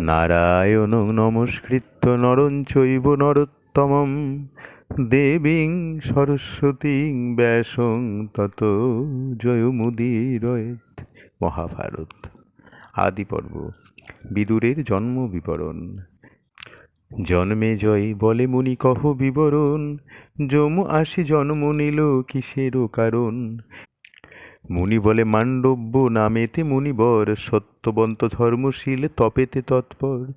নারায়ণ নমস্কৃত্য নরং চৈব নরোত্তমম। দেবীং সরস্বতীং ব্যাসং তত জয়মুদীরয়েত। মহাভারত আদিপর্ব বিদুরের জন্ম বিবরণ। জন্মে জয় বলে মুনি কহ বিবরণ। যম আসি জন্ম নিল কিসেরও কারণ? মুনি বলে মান্ডব্য নামেতে মুনিবর, সত্যবন্ত ধর্মশীল তপেতে তৎপর।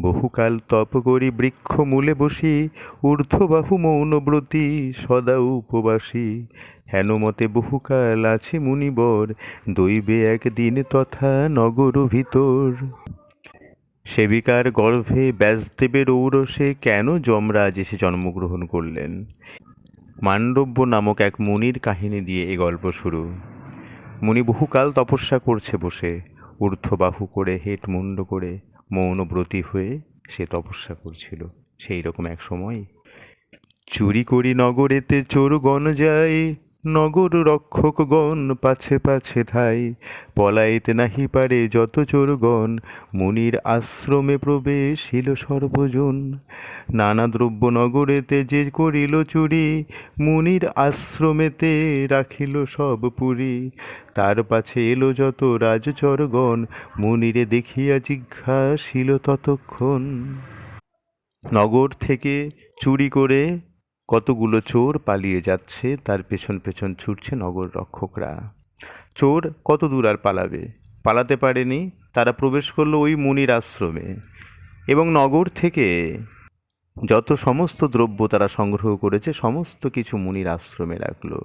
বহুকাল তপ করি বৃক্ষ মূলে বসি, ঊর্ধ্ববাহু মৌনব্রতী সদা উপবাসী। হেনমতে বহুকাল আছে মুনিবর, দৈবে একদিন তথা নগর ভিতর। সেবিকার গর্ভে ব্যাসদেবের ঔরসে কেন যমরাজ এসে জন্মগ্রহণ করলেন? মাণ্ডব্য নামক এক মুনির কাহিনী দিয়ে এ গল্প শুরু। মুনি বহুকাল তপস্যা করছে বসে, ঊর্ধ্ববাহু করে হেট মুন্ড করে মৌনব্রতী হয়ে সে তপস্যা করছিল। সেই রকম এক সময়, চুরি করি নগরেতে চোর গণ যায় নগর রক্ষকগণ পাছে পাছে ধাই, পলাইতে নাহি পারে যত চোরগণ মুনির আশ্রমে প্রবেশিল সর্বজন। নানা দ্রব্য নগরেতে যে করিল চুরি, মুনির আশ্রমেতে রাখিল সব পুরী। তার পাছে এলো যত রাজচরগণ মুনিরে দেখিয়া জিজ্ঞাসিল ততক্ষণ। নগর থেকে চুরি করে কতগুলো চোর পালিয়ে যাচ্ছে, তার পেছন পেছন ছুটছে নগর রক্ষকরা। চোর কত দূর আর পালাবে? পালাতে পারেনি, তারা প্রবেশ করল ওই মুনির আশ্রমে। এবং নগর থেকে যত সমস্ত দ্রব্য তারা সংগ্রহ করেছে, সমস্ত কিছু মুনির আশ্রমে রাখল।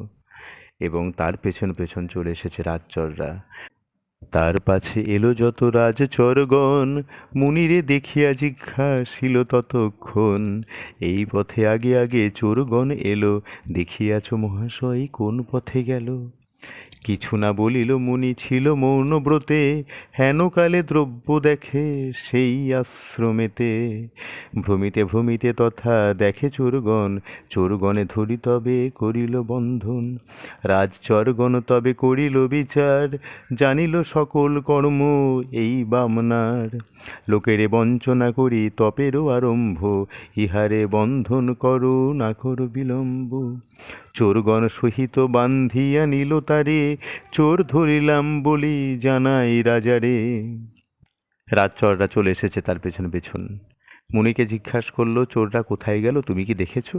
এবং তার পেছন পেছন চলে এসেছে রাজচররা। তার পাছে এলো যত রাজ চরগণ। মুনিরে দেখিয়া জিজ্ঞাসিল ততক্ষণ। এই পথে আগে আগে চোরগণ এলো। দেখিয়াছ মহাশয় কোন পথে গেল? কিছু না বলিল মুনি ছিল মৌনব্রতে হেনকালে দ্রব্য দেখে সেই আশ্রমেতে। ভ্রমিতে ভ্রমিতে তথা দেখে চোরগণ, চোরগণে ধরি তবে করিল বন্ধন। রাজচরগণ তবে করিল বিচার, জানিল সকল কর্ম এই বামনার। লোকেরে বঞ্চনা করি তপেরও আরম্ভ, ইহারে বন্ধন করো না করো বিলম্ব। চোরগণ সহিত বান্ধিয়া নিল তারে, চোর ধরিলাম বলি জানাই রাজারে। রাজচররা চলে এসেছে তার পেছন পেছন। মুনিকে জিজ্ঞাসা করল, চোররা কোথায় গেল, তুমি কি দেখেছ?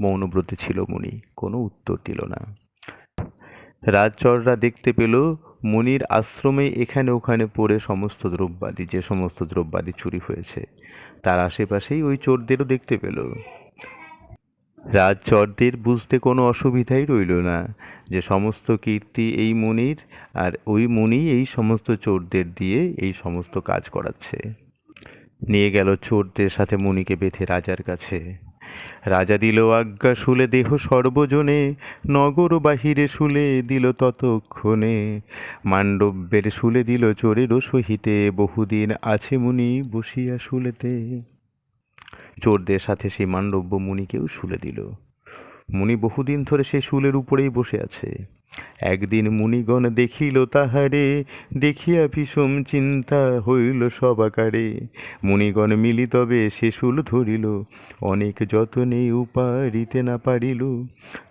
মৌনব্রতে ছিল মুনি, কোনো উত্তর দিল না। রাজচররা দেখতে পেল, মুনির আশ্রমে এখানে ওখানে পড়ে সমস্ত দ্রব্যাদি, যে সমস্ত দ্রব্যাদি চুরি হয়েছে, তার আশেপাশেই ওই চোরদেরও দেখতে পেল। রাজচরদের বুঝতে কোনো অসুবিধাই রইল না। যে সমস্ত কীর্তি এই মুনির আর ওই মুনি এই সমস্ত চোরদের দিয়ে এই সমস্ত কাজ করাচ্ছে। নিয়ে গেল চোরদের সাথে মুনিকে বেঁধে রাজার কাছে। রাজা দিল আজ্ঞা শুলে দেহ সর্বজনে, নগর বাহিরে শুলে দিল ততক্ষণে। মান্ডব্যের শুলে দিল চোরেরও সহিতে, বহুদিন আছে মুনি বসিয়া শুলেতে। চোরদের সাথে সেই মান্ডব্য মুনিকেও শুলে দিল। মুনি বহুদিন ধরে সেই শুলের উপরেই বসে আছে। একদিন মুনিগণ দেখিল তাহারে, দেখিয়া ভীষণ চিন্তা হইল সবাকারে মুনিগণ মিলি তবে সে শুল ধরিল, অনেক যতনে উপারিতে না পারিল।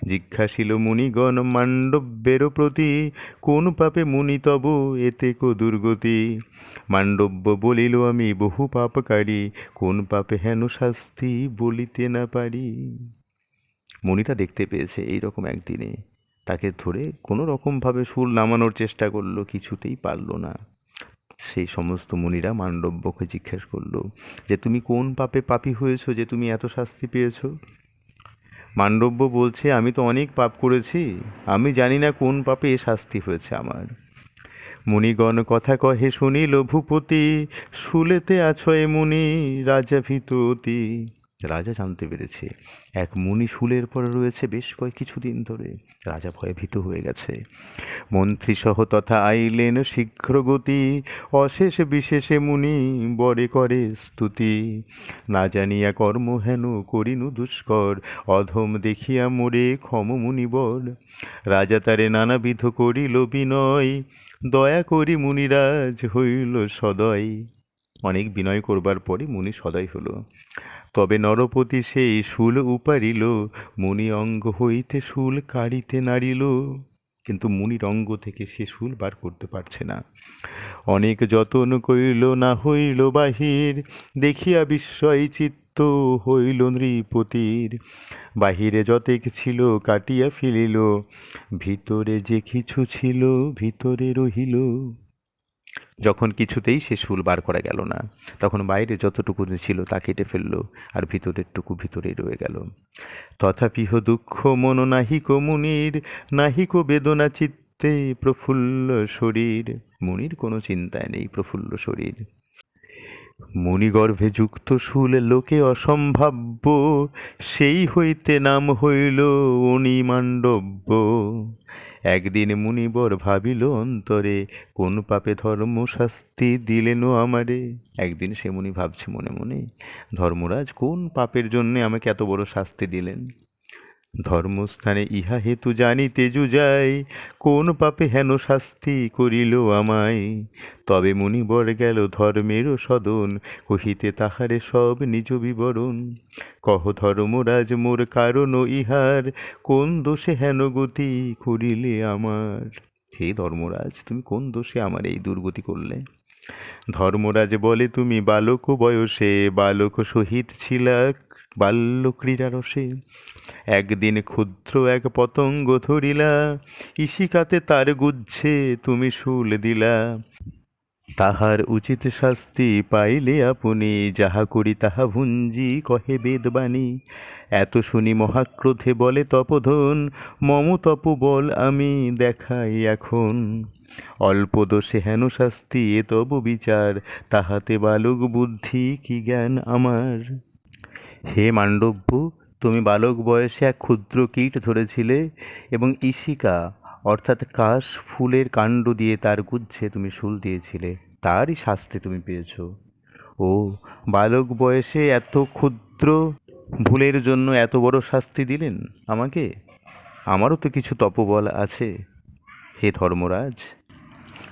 জিজ্ঞাসিল মুনিগণ মান্ডব্যের প্রতি কোন পাপে মুনি তব এতে কো দুর্গতি? মাণ্ডব্য বলিল, আমি বহু পাপকারী, কোন পাপে হেন শাস্তি বলিতে না পারি। মুনিটা দেখতে পেয়েছে এই রকম একদিনে। তাকে ধরে কোনো রকমভাবে শুল নামানোর চেষ্টা করল, কিছুতেই পারল না। সেই সমস্ত মুনিরা মান্ডব্যকে জিজ্ঞেস করল, যে তুমি কোন পাপে পাপী হয়েছো? যে তুমি এত শাস্তি পেয়েছ? মান্ডব্য বলছে, আমি তো অনেক পাপ করেছি। আমি জানি না কোন পাপে এ শাস্তি হয়েছে আমার। মুনিগণ কথা কহে, শুনিল ভূপতি, শুলেতে আছো এ মুনি, রাজা ভীততি। রাজা জানতে পেরেছে। এক মুনি শুলের পরে রয়েছে বেশ কয়েক কিছুদিন ধরে। রাজা ভয়ে ভীত হয়ে গেছে। মন্ত্রীসহ তথা আইলেন শীঘ্র গতি অশেষ বিশেষে মুনি বরে করে স্তুতি। না জানিয়া কর্ম হেন করিনু দুষ্কর। অধম দেখিয়া মোরে ক্ষম মুনিবর। রাজা তারে নানাবিধ করিল বিনয়। দয়া করি মুনিরাজ হইল সদয়। অনেক বিনয় করবার পরে মুনি সদয় হলো। তবে নরপতি সেই শুল উপারিল, মুনি অঙ্গ হইতে শুল কাড়িতে নাড়িল। কিন্তু মুনির অঙ্গ থেকে সে শুল বার করতে পারছে না। অনেক যতন কইল, না হইল বাহির, দেখিয়া বিস্ময় চিত্ত হইল নৃপতির। বাহিরে যতেক ছিল, কাটিয়া ফেলিল, ভিতরে যে কিছু ছিল, ভিতরে রহিল। যখন কিছুতেই সে শুল বার করা গেল না। তখন বাইরে যতটুকু ছিল তা কেটে ফেলল আর ভিতরের টুকু ভিতরেই রয়ে গেল। তথাপিহ দুঃখ মন নাহিক মুনির নাহিক বেদনা চিত্তে প্রফুল্ল শরীর। মুনির কোনো চিন্তায় নেই, প্রফুল্ল শরীর। মুনিগর্ভে যুক্ত শুল লোকে অসম্ভাব্য, সেই হইতে নাম হইল অণিমাণ্ডব্য। একদিন মুনিবর ভাবিল, অন্তরে কোন পাপে ধর্ম শাস্তি দিলেন আমারে? একদিন সে মুনি ভাবছে মনে মনে, ধর্মরাজ কোন পাপের জন্যে আমাকে এত বড় শাস্তি দিলেন? ধর্মস্থানে ইহা হেতু জানিতে যুযাই কোন পাপে হেন শাস্তি করিল আমায়? তবে মুনিবর গেল ধর্মের সদন, কহিতে তাহারে সব নিজ বিবরণ। কহ ধর্মরাজ, মোর কারণ ইহার, কোন দোষে হেন গতি করিলে আমার? হে ধর্মরাজ, তুমি কোন দোষে আমার এই দুর্গতি করলে? ধর্মরাজ বলে, তুমি বালক বয়সে বালক সহিত ছিলা বাল্য ক্রীড়ারসে একদিন ক্ষুদ্র এক পতঙ্গ ধরিলা, ইশিকাতে তার গুচ্ছে তুমি শুল দিলা। তাহার উচিত শাস্তি পাইলে আপনি, যাহা করি তাহা ভুঞ্জি কহে বেদবাণী। এত শুনি মহাক্রোধে বলে তপধন, মম তপ বল আমি দেখাই এখন। অল্প দোষে হেন শাস্তি, এ তব বিচার, তাহাতে বালক বুদ্ধি কি জ্ঞান আমার? হে মান্ডব্য, তুমি বালক বয়সে এক ক্ষুদ্র কীট ধরেছিলে এবং ইশিকা অর্থাৎ কাশ ফুলের কাণ্ড দিয়ে তার গুচ্ছে তুমি শুল দিয়েছিলে, তারই শাস্তি তুমি পেয়েছ। ও, বালক বয়সে এত ক্ষুদ্র ভুলের জন্য এত বড় শাস্তি দিলেন আমাকে? আমারও তো কিছু তপবল আছে। হে ধর্মরাজ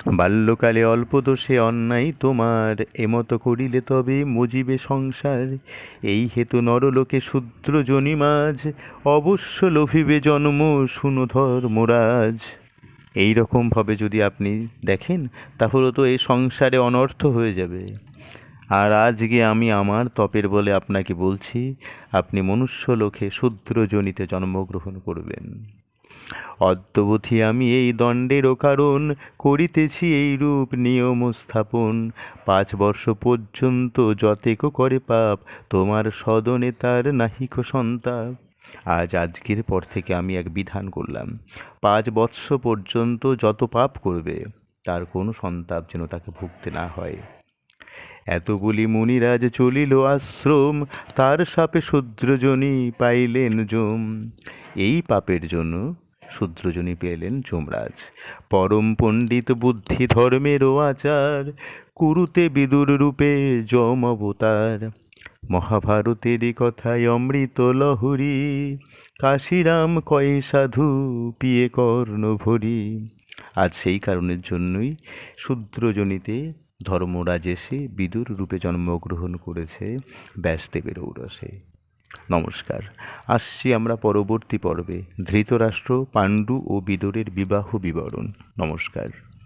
বাল্যকালে অল্প দোষে অন্যায় তোমার, এমতো করিলে তবে মজিবে সংসার। এই হেতু নরলোকে শূদ্র জনিমাজ অবশ্য লোভিবে জন্ম শুনো ধর্মরাজ এই রকমভাবে যদি আপনি দেখেন, তাহলে তো এই সংসারে অনর্থ হয়ে যাবে। আর আজকে আমি আমার তপের বলে আপনাকে বলছি, আপনি মনুষ্য লোকে শূদ্রজনিতে জন্মগ্রহণ করবেন। অদ্যবধি আমি এই দণ্ডেরও কারণ করিতেছি এই রূপ নিয়ম স্থাপন। পাঁচ বর্ষ পর্যন্ত যতেক করে পাপ, তোমার সদনে তার নাহিক সন্তাপ আজ আজকের পর থেকে আমি এক বিধান করলাম। পাঁচ বৎস পর্যন্ত যত পাপ করবে, তার কোনো সন্তাপ যেন তাকে ভুগতে না হয়। এতগুলি মুনিরাজ চলিল আশ্রম, তার সাপে শূদ্রজনী পাইলেন জম। এই পাপের জন্য শূদ্রজনী পেলেন যমরাজ। পরম পণ্ডিত বুদ্ধি ধর্মেরও আচার, কুরুতে বিদুর রূপে যম অবতার। মহাভারতেরই কথায় অমৃত লহরী, কাশিরাম কয়ে সাধু পিয়ে কর্ণ ভরি। আজ সেই কারণের জন্যই শূদ্রজনিতে ধর্মরাজ এসে বিদুর রূপে জন্মগ্রহণ করেছে ব্যাসদেবের ঔরসে। নমস্কার। আসছি আমরা পরবর্তী পর্বে ধৃতরাষ্ট্র পাণ্ডু ও বিদরের বিবাহ বিবরণ। নমস্কার।